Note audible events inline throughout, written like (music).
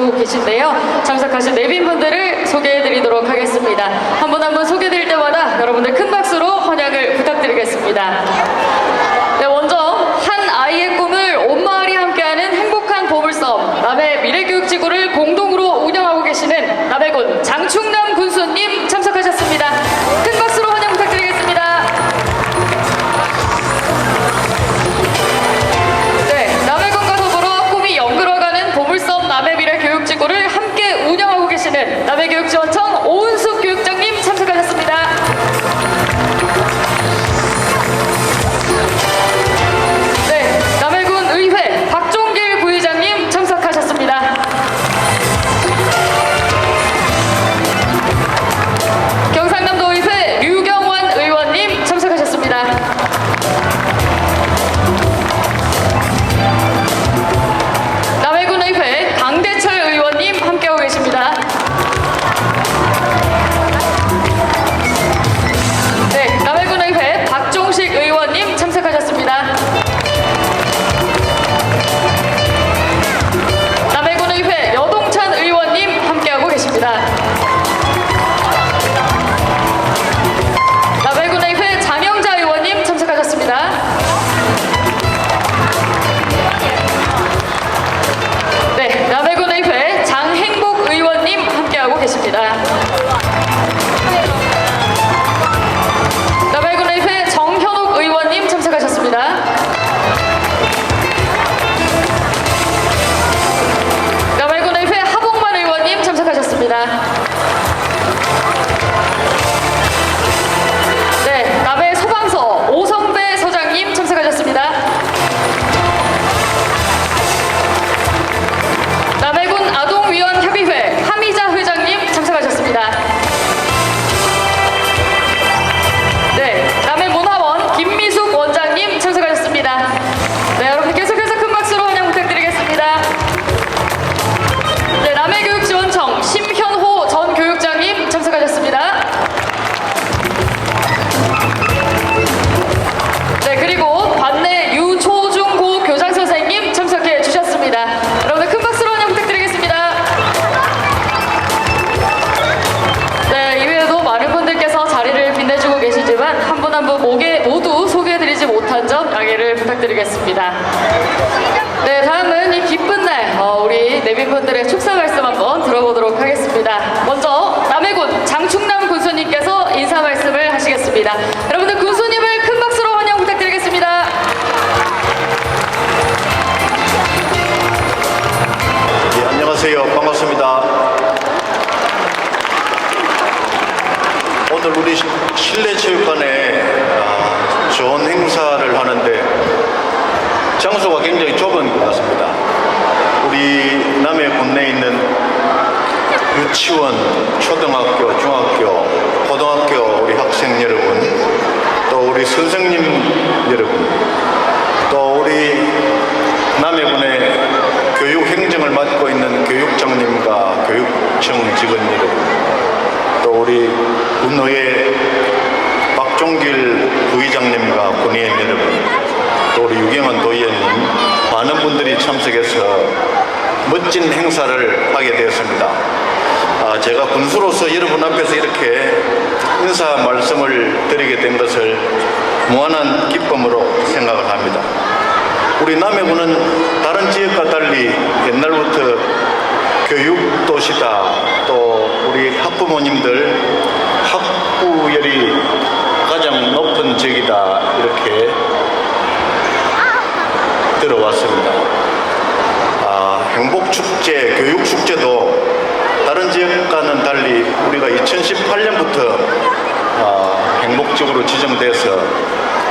앞두고 계신데요. 참석하신 내빈분들을 소개해드리도록 하겠습니다. 한 분 한 분 소개드릴 때마다 여러분들 큰 박수로 환영을 부탁드리겠습니다. 我 축제, 교육 축제도 다른 지역과는 달리 우리가 2018년부터 어, 아, 행복적으로 지정돼서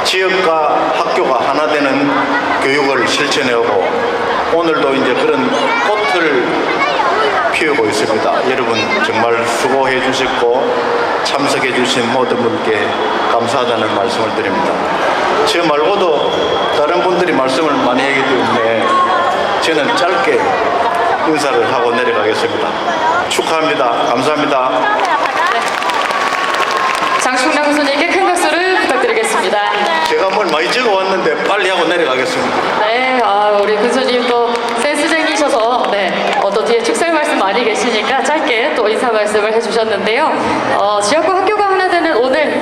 지역과 학교가 하나 되는 교육을 실천해오고 오늘도 이제 그런 꽃을 피우고 있습니다. 여러분 정말 수고해 주셨고 참석해 주신 모든 분께 감사하다는 말씀을 드립니다. 저 말고도 다른 분들이 말씀을 많이 하기 때문에 저는 짧게 인사를 하고 내려가겠습니다. 축하합니다. 감사합니다. 네. 장충남 선생님께 큰 박수를 부탁드리겠습니다. 제가 뭘 많이 적어 왔는데 빨리 하고 내려가겠습니다. 네, 아, 우리 군수님 또 센스쟁이셔서 네, 어, 또 뒤에 축사 말씀 많이 계시니까 짧게 또 인사 말씀을 해주셨는데요. 어, 지역구 학교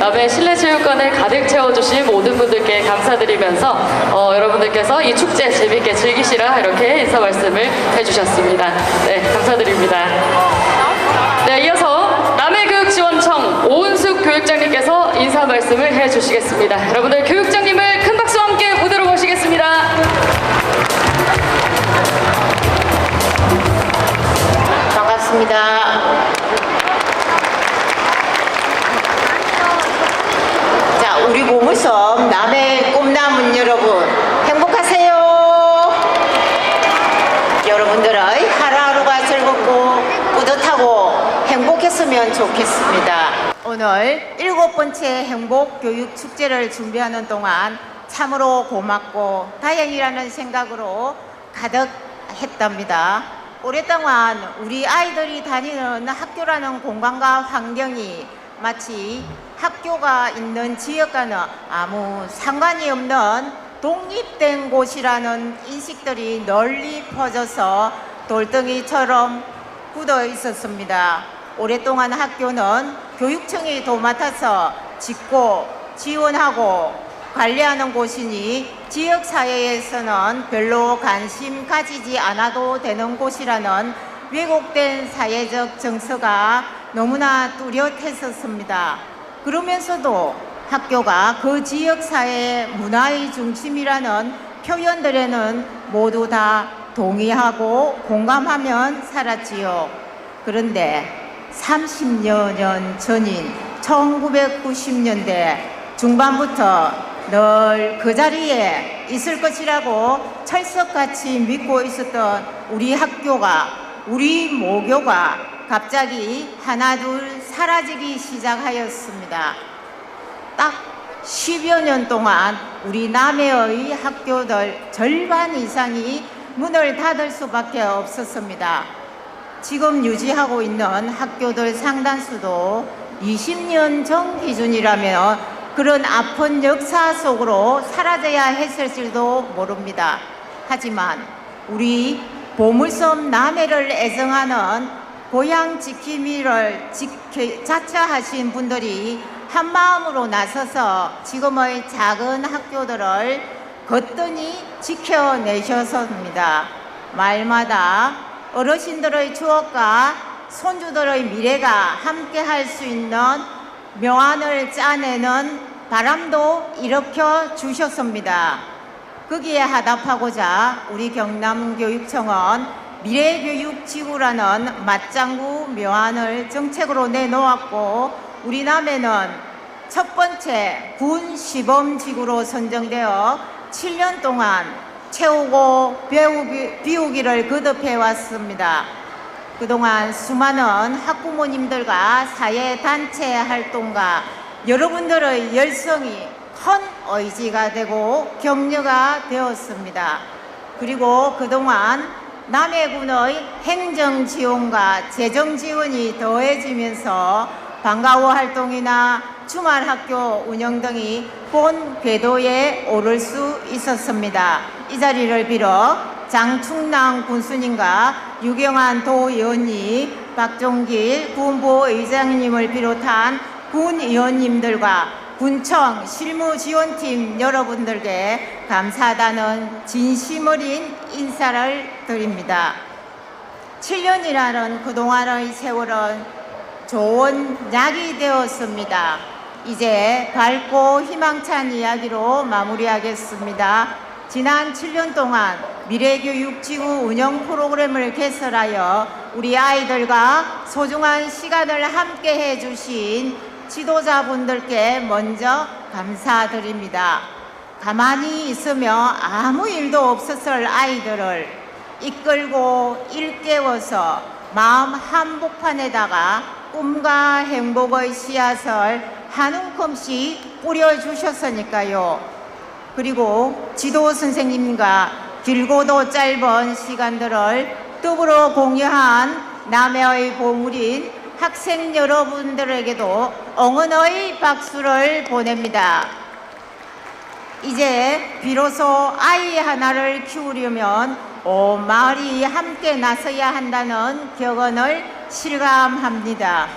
남해 실내체육관을 가득 채워주신 모든 분들께 감사드리면서 어, 여러분들께서 이 축제 재밌게 즐기시라 이렇게 인사 말씀을 해주셨습니다. 네, 감사드립니다. 네, 이어서 남해교육지원청 오은숙 교육장님께서 인사 말씀을 해주시겠습니다. 여러분들 교육장님을 큰 박수와 함께 무대로 모시겠습니다. 반갑습니다. 보물섬 남해 꿈나문 여러분, 행복하세요? 여러분들의 하루하루가 즐겁고 뿌듯하고 행복했으면 좋겠습니다. 오늘 일곱 번째 행복 교육 축제를 준비하는 동안 참으로 고맙고 다행이라는 생각으로 가득했답니다. 오랫동안 우리 아이들이 다니는 학교라는 공간과 환경이 마치 학교가 있는 지역과는 아무 상관이 없는 독립된 곳이라는 인식들이 널리 퍼져서 돌덩이처럼 굳어 있었습니다. 오랫동안 학교는 교육청이 도맡아서 짓고 지원하고 관리하는 곳이니 지역 사회에서는 별로 관심 가지지 않아도 되는 곳이라는 왜곡된 사회적 정서가 너무나 뚜렷했었습니다. 그러면서도 학교가 그 지역 사회의 문화의 중심이라는 표현들에는 모두 다 동의하고 공감하면 살았지요. 그런데 30여 년 전인 1990년대 중반부터 늘 그 자리에 있을 것이라고 철석같이 믿고 있었던 우리 학교가 우리 모교가 갑자기 하나둘 사라지기 시작하였습니다. 딱 10여 년 동안 우리 남해의 학교들 절반 이상이 문을 닫을 수밖에 없었습니다. 지금 유지하고 있는 학교들 상당수도 20년 전 기준이라면 그런 아픈 역사 속으로 사라져야 했을지도 모릅니다. 하지만 우리 보물섬 남해를 애정하는 고향 지킴이를 지켜, 자처하신 분들이 한 마음으로 나서서 지금의 작은 학교들을 거뜬히 지켜내셨습니다. 말마다 어르신들의 추억과 손주들의 미래가 함께 할 수 있는 명안을 짜내는 바람도 일으켜 주셨습니다. 거기에 하답하고자 우리 경남교육청은 미래교육지구라는 맞장구 묘안을 정책으로 내놓았고 우리 남해는 첫 번째 군 시범지구로 선정되어 7년 동안 채우고 배우기, 비우기를 거듭해 왔습니다. 그동안 수많은 학부모님들과 사회단체 활동과 여러분들의 열성이 큰 의지가 되고 격려가 되었습니다. 그리고 그동안 남해군의 행정 지원과 재정 지원이 더해지면서 방과후 활동이나 주말 학교 운영 등이 본 궤도에 오를 수 있었습니다. 이 자리를 빌어 장충남 군수님과 유경환 도의원님, 박종길 군부 의장님을 비롯한 군 의원님들과 군청 실무지원팀 여러분들께 감사하다는 진심 어린 인사를 드립니다. 7년이라는 그동안의 세월은 좋은 약이 되었습니다. 이제 밝고 희망찬 이야기로 마무리하겠습니다. 지난 7년 동안 미래교육지구 운영 프로그램을 개설하여 우리 아이들과 소중한 시간을 함께 해주신 지도자분들께 먼저 감사드립니다. 가만히 있으며 아무 일도 없었을 아이들을 이끌고 일깨워서 마음 한복판에다가 꿈과 행복의 씨앗을 한 움큼씩 뿌려주셨으니까요. 그리고 지도 선생님과 길고도 짧은 시간들을 더불어 공유한 남해의 보물인 학생 여러분들에게도 응원의 박수를 보냅니다. 이제 비로소 아이 하나를 키우려면 온 마을이 함께 나서야 한다는 격언을 실감합니다.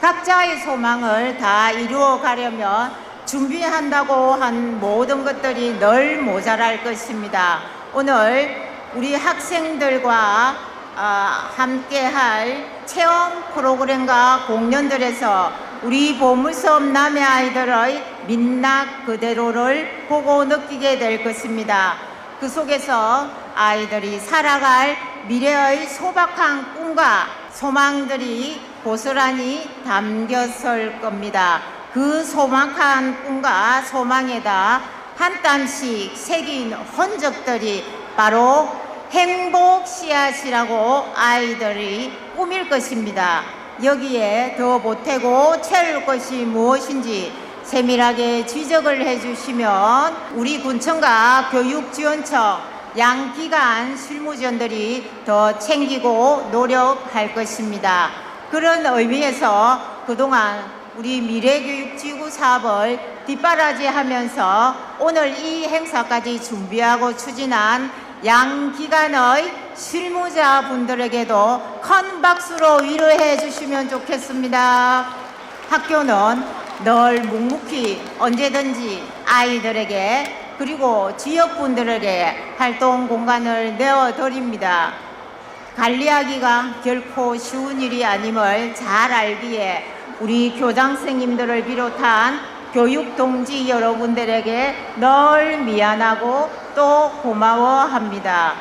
각자의 소망을 다 이루어 가려면 준비한다고 한 모든 것들이 늘 모자랄 것입니다. 오늘 우리 학생들과 아, 함께할 체험 프로그램과 공연들에서 우리 보물섬 남의 아이들의 민낯 그대로를 보고 느끼게 될 것입니다. 그 속에서 아이들이 살아갈 미래의 소박한 꿈과 소망들이 고스란히 담겼을 겁니다. 그 소박한 꿈과 소망에다 한 땀씩 새긴 흔적들이 바로 행복 씨앗이라고 아이들이 꾸밀 것입니다. 여기에 더 보태고 채울 것이 무엇인지 세밀하게 지적을 해주시면 우리 군청과 교육지원청 양기관 실무진들이 더 챙기고 노력할 것입니다. 그런 의미에서 그동안 우리 미래교육지구 사업을 뒷바라지하면서 오늘 이 행사까지 준비하고 추진한 양 기관의 실무자분들에게도 큰 박수로 위로해 주시면 좋겠습니다. 학교는 늘 묵묵히 언제든지 아이들에게 그리고 지역분들에게 활동 공간을 내어 드립니다. 관리하기가 결코 쉬운 일이 아님을 잘 알기에 우리 교장 선생님들을 비롯한 교육 동지 여러분들에게 늘 미안하고 또 고마워합니다.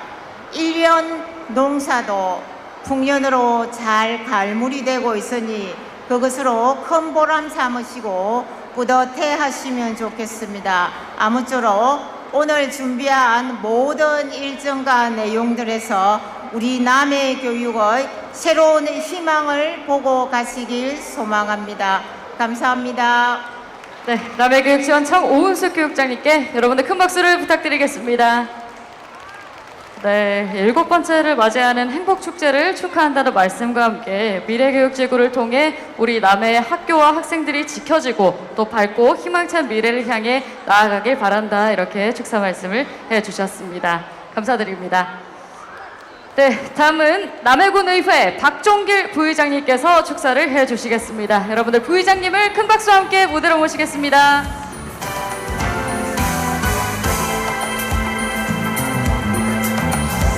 일년 농사도 풍년으로 잘 갈무리 되고 있으니 그것으로 큰 보람 삼으시고 뿌듯해 하시면 좋겠습니다. 아무쪼록 오늘 준비한 모든 일정과 내용들에서 우리 남의 교육의 새로운 희망을 보고 가시길 소망합니다. 감사합니다. 네, 남해교육지원청 오은숙 교육장님께 여러분들 큰 박수를 부탁드리겠습니다. 네, 일곱 번째를 맞이하는 행복축제를 축하한다는 말씀과 함께 미래교육지구를 통해 우리 남해 학교와 학생들이 지켜지고 또 밝고 희망찬 미래를 향해 나아가길 바란다 이렇게 축사 말씀을 해주셨습니다. 감사드립니다. 네, 다음은 남해군의회 박종길 부의장님께서 축사를 해주시겠습니다. 여러분들 부의장님을 큰 박수와 함께 무대로 모시겠습니다.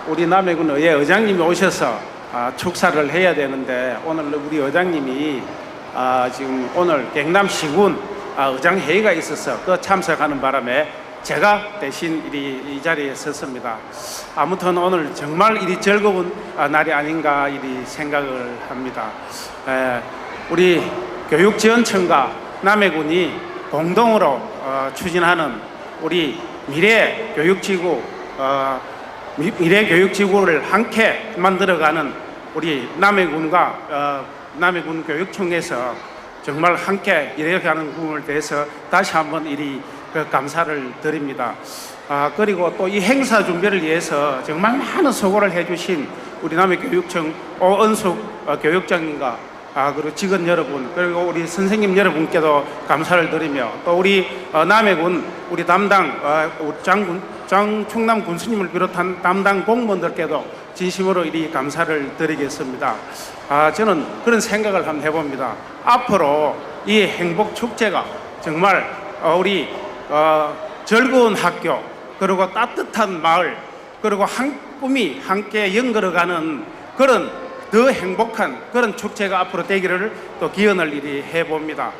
우리 남해군 의회 의장님이 오셔서 아, 축사를 해야 되는데 오늘 우리 의장님이 아, 지금 오늘 경남시군 아, 의장 회의가 있어서 그 참석하는 바람에 제가 대신 이, 이 자리에 섰습니다. 아무튼 오늘 정말 일이 즐거운 아, 날이 아닌가 이리 생각을 합니다. 에, 우리 교육지원청과 남해군이 공동으로 어, 추진하는 우리 미래 교육지구 어, 미- 미래 교육지구를 함께 만들어가는 우리 남해군과 어, 남해군 교육청에서 정말 함께 일해가는 부분을 대해서 다시 한번 그 감사를 드립니다. 아, 그리고 또 이 행사 준비를 위해서 정말 많은 수고를 해주신 우리 남해교육청 오은숙 어, 교육장님과 아, 그리고 직원 여러분, 그리고 우리 선생님 여러분께도 감사를 드리며 또 우리 어, 남해군 우리 담당 어, 장군 장 충남 군수님을 비롯한 담당 공무원들께도 진심으로 이리 감사를 드리겠습니다. 아, 저는 그런 생각을 한번 해봅니다. 앞으로 이 행복 축제가 정말 어, 우리 어, 즐거운 학교 그리고 따뜻한 마을 그리고 한 꿈이 함께 연결어가는 그런 더 행복한 그런 축제가 앞으로 되기를 또 기원을 이리 해봅니다.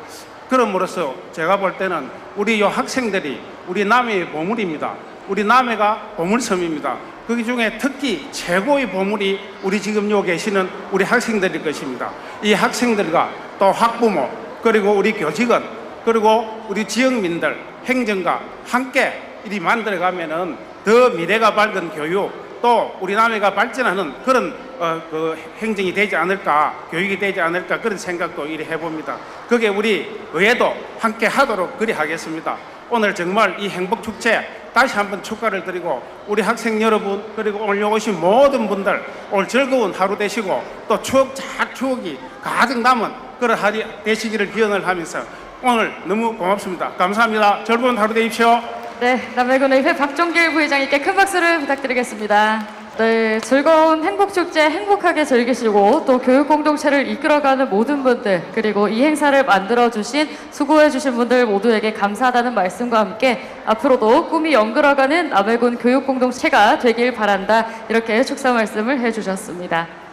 그럼으로써 제가 볼 때는 우리 요 학생들이 우리 남해의 보물입니다. 우리 남해가 보물섬입니다. 그 중에 특히 최고의 보물이 우리 지금 요 계시는 우리 학생들일 것입니다. 이 학생들과 또 학부모 그리고 우리 교직원 그리고 우리 지역민들 행정가 함께 이리 만들어가면은 더 미래가 밝은 교육 또 우리 남해가 발전하는 그런 어, 그 행정이 되지 않을까 교육이 되지 않을까 그런 생각도 이리 해봅니다. 그게 우리 의회도 함께 하도록 그리 하겠습니다. 오늘 정말 이 행복 축제 다시 한번 축하를 드리고 우리 학생 여러분 그리고 오늘 오신 모든 분들 오늘 즐거운 하루 되시고 또 추억 잘 추억이 가득 남은 그런 하루 되시기를 기원을 하면서 오늘 너무 고맙습니다. 감사합니다. 즐거운 하루 되십시오. 네, 남해군의회 박종길 부회장님께 큰 박수를 부탁드리겠습니다. 네, 즐거운 행복축제 행복하게 즐기시고 또 교육 공동체를 이끌어가는 모든 분들 그리고 이 행사를 만들어주신 수고해주신 분들 모두에게 감사하다는 말씀과 함께 앞으로도 꿈이 연결어가는 남해군 교육 공동체가 되길 바란다 이렇게 축사 말씀을 해주셨습니다.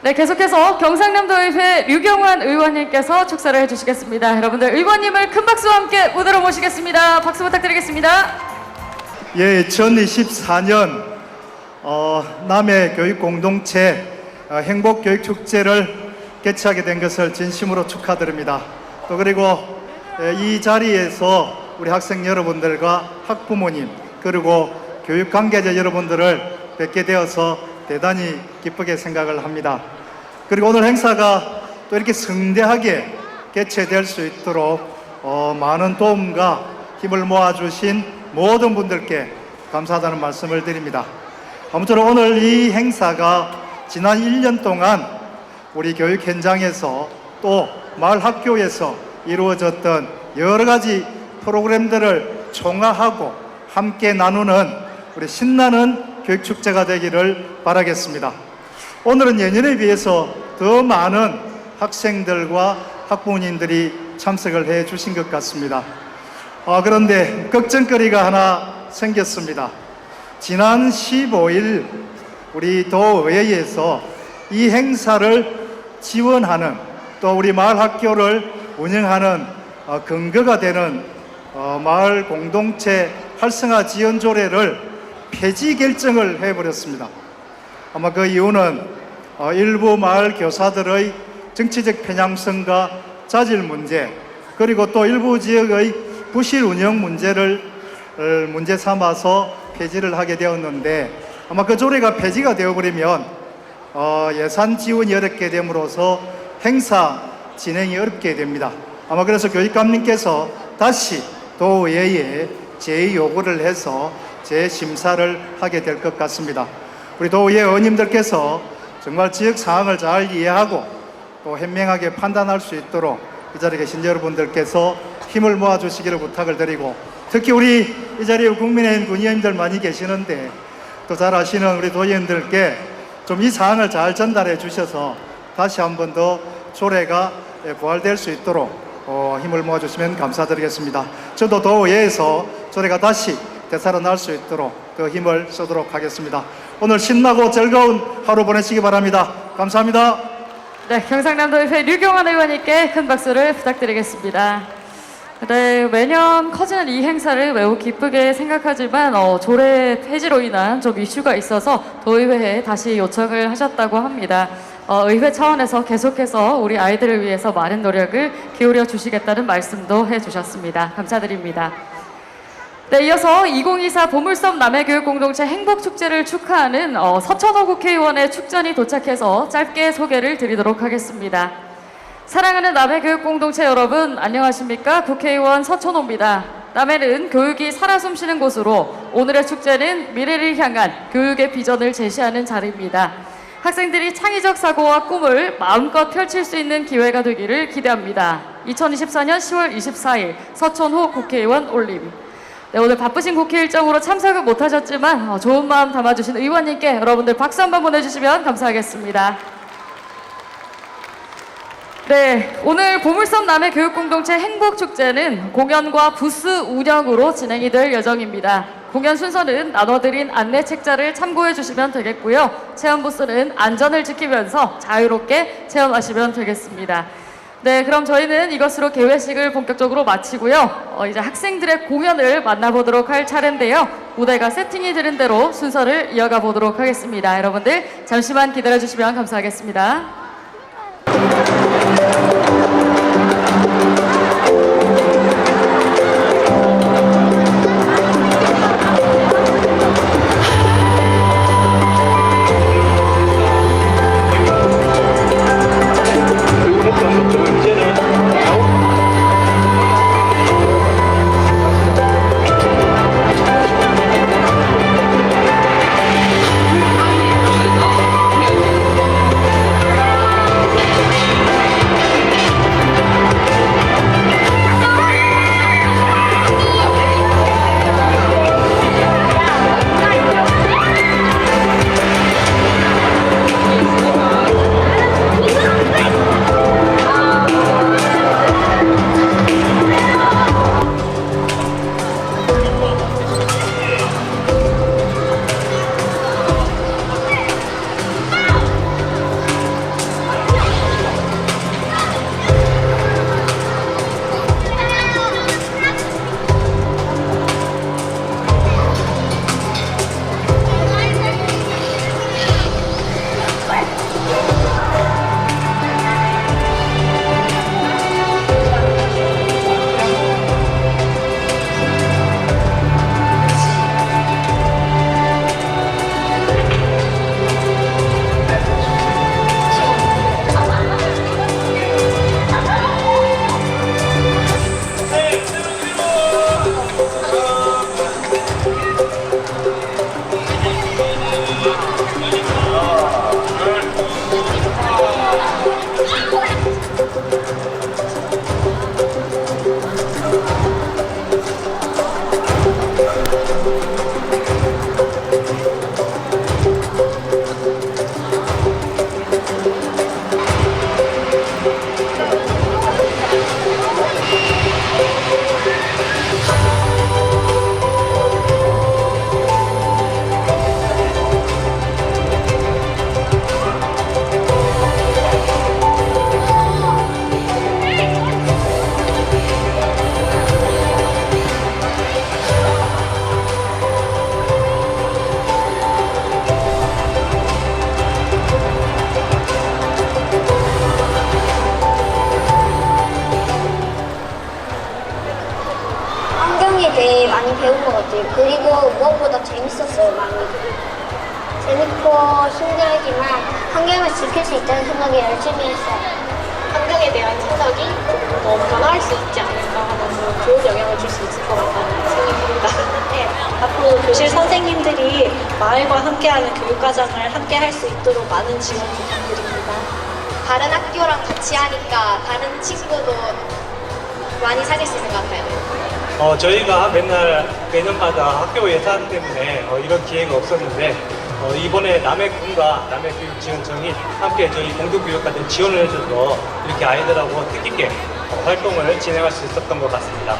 네, 계속해서 경상남도의회 류경환 의원님께서 축사를 해주시겠습니다. 여러분들 의원님을 큰 박수와 함께 무대로 모시겠습니다. 박수 부탁드리겠습니다. 예, 2024년 어, 남해 교육 공동체 어, 행복 교육 축제를 개최하게 된 것을 진심으로 축하드립니다. 또 그리고 예, 이 자리에서 우리 학생 여러분들과 학부모님 그리고 교육 관계자 여러분들을 뵙게 되어서 대단히 기쁘게 생각을 합니다. 그리고 오늘 행사가 또 이렇게 성대하게 개최될 수 있도록 어, 많은 도움과 힘을 모아주신 모든 분들께 감사하다는 말씀을 드립니다. 아무쪼록 오늘 이 행사가 지난 1년 동안 우리 교육 현장에서 또 마을 학교에서 이루어졌던 여러 가지 프로그램들을 총화하고 함께 나누는 우리 신나는 교육 축제가 되기를 바라겠습니다. 오늘은 예년에 비해서 더 많은 학생들과 학부모님들이 참석을 해 주신 것 같습니다. 아, 그런데 걱정거리가 하나 생겼습니다. 지난 15일 우리 도의회에서 이 행사를 지원하는 또 우리 마을 학교를 운영하는 어, 근거가 되는 어, 마을 공동체 활성화 지원 조례를 폐지 결정을 해버렸습니다. 아마 그 이유는 어, 일부 마을 교사들의 정치적 편향성과 자질 문제 그리고 또 일부 지역의 부실 운영 문제를 어, 문제 삼아서 폐지를 하게 되었는데 아마 그 조례가 폐지가 되어버리면 어, 예산 지원이 어렵게 됨으로써 행사 진행이 어렵게 됩니다. 아마 그래서 교육감님께서 다시 도의회에 재의 요구를 해서 재심사를 하게 될 것 같습니다. 우리 도의회 의원님들께서 정말 지역 상황을 잘 이해하고 또 현명하게 판단할 수 있도록 이 자리에 계신 여러분들께서 힘을 모아 주시기를 부탁을 드리고 특히 우리 이 자리에 국민의힘 군의원님들 많이 계시는데 또 잘 아시는 우리 도의원들께 좀 이 사항을 잘 전달해 주셔서 다시 한 번 더 조례가 예, 부활될 수 있도록 어, 힘을 모아주시면 감사드리겠습니다. 저도 도의회에서 조례가 다시 되살아날 수 있도록 더 힘을 쓰도록 하겠습니다. 오늘 신나고 즐거운 하루 보내시기 바랍니다. 감사합니다. 네, 경상남도의회 류경환 의원님께 큰 박수를 부탁드리겠습니다. 네, 매년 커지는 이 행사를 매우 기쁘게 생각하지만 어, 조례 폐지로 인한 좀 이슈가 있어서 도의회에 다시 요청을 하셨다고 합니다. 어, 의회 차원에서 계속해서 우리 아이들을 위해서 많은 노력을 기울여 주시겠다는 말씀도 해주셨습니다. 감사드립니다. 네, 이어서 2024 보물섬 남해교육 공동체 행복축제를 축하하는 어, 서천호 국회의원의 축전이 도착해서 짧게 소개를 드리도록 하겠습니다. 사랑하는 남해교육 공동체 여러분, 안녕하십니까? 국회의원 서천호입니다. 남해는 교육이 살아 숨쉬는 곳으로 오늘의 축제는 미래를 향한 교육의 비전을 제시하는 자리입니다. 학생들이 창의적 사고와 꿈을 마음껏 펼칠 수 있는 기회가 되기를 기대합니다. 2024년 10월 24일 서천호 국회의원 올림. 네, 오늘 바쁘신 국회 일정으로 참석을 못하셨지만 어, 좋은 마음 담아주신 의원님께 여러분들 박수 한번 보내주시면 감사하겠습니다. 네, 오늘 보물섬 남해 교육공동체 행복축제는 공연과 부스 운영으로 진행이 될 예정입니다. 공연 순서는 나눠드린 안내 책자를 참고해 주시면 되겠고요. 체험 부스는 안전을 지키면서 자유롭게 체험하시면 되겠습니다. 네, 그럼 저희는 이것으로 개회식을 본격적으로 마치고요. 어, 이제 학생들의 공연을 만나보도록 할 차례인데요. 무대가 세팅이 되는 대로 순서를 이어가 보도록 하겠습니다. 여러분들 잠시만 기다려 주시면 감사하겠습니다. 그리고 무엇보다 재밌었어요, 많이. 재밌고 힘들지만 환경을 지킬 수 있다는 생각에 열심히 했어요. 환경에 대한 생각이 더 변화할 수 있지 않을까 하면서 좋은 영향을 줄 수 있을 것 같다는 생각입니다. (laughs) 네, 앞으로 교실 선생님들이 마을과 함께하는 교육과정을 함께 할 수 있도록 많은 지원 부탁드립니다. 다른 학교랑 같이 하니까 다른 친구도 많이 사귈 수 있는 것 같아요. 어, 저희가 맨날 매년마다 학교 예산 때문에 어, 이런 기회가 없었는데 어, 이번에 남해군과 남해교육지원청이 함께 저희 공동교육과들 지원을 해줘서 이렇게 아이들하고 뜻깊게 어, 활동을 진행할 수 있었던 것 같습니다.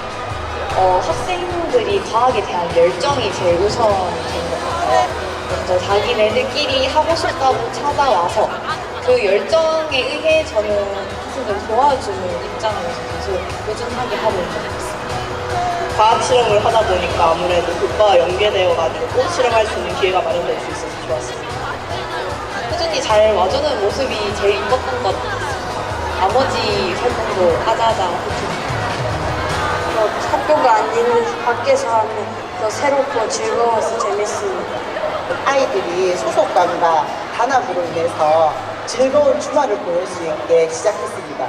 어, 학생들이 과학에 대한 열정이 제일 우선인 것 같아요. 먼저 자기네들끼리 하고 싶다고 찾아와서 그 열정에 의해 저는 학생들 도와주는 입장에서 계속 꾸준하게 하고 있는 것 같습니다. 과학 실험을 하다 보니까 아무래도 교과와 연계되어가지고 실험할 수 있는 기회가 마련될 수 있어서 좋았습니다. 꾸준히 잘 와주는 모습이 제일 이뻤던 것 같습니다. 나머지 활동도 하자하자 했죠. 학교가 아닌 밖에서 하면 더 새롭고 즐거워서 재밌습니다. 아이들이 소속감과 단합으로 인해서 즐거운 주말을 보낼 수 있게 시작했습니다.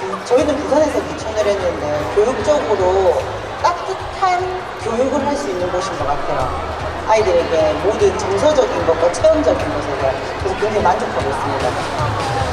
그 저희는 부산에서 유치원을 했는데 교육적으로 따뜻한 교육을 할 수 있는 곳인 것 같아요. 아이들에게 모든 정서적인 것과 체험적인 것에 대해 그래서 굉장히 만족하고 있습니다.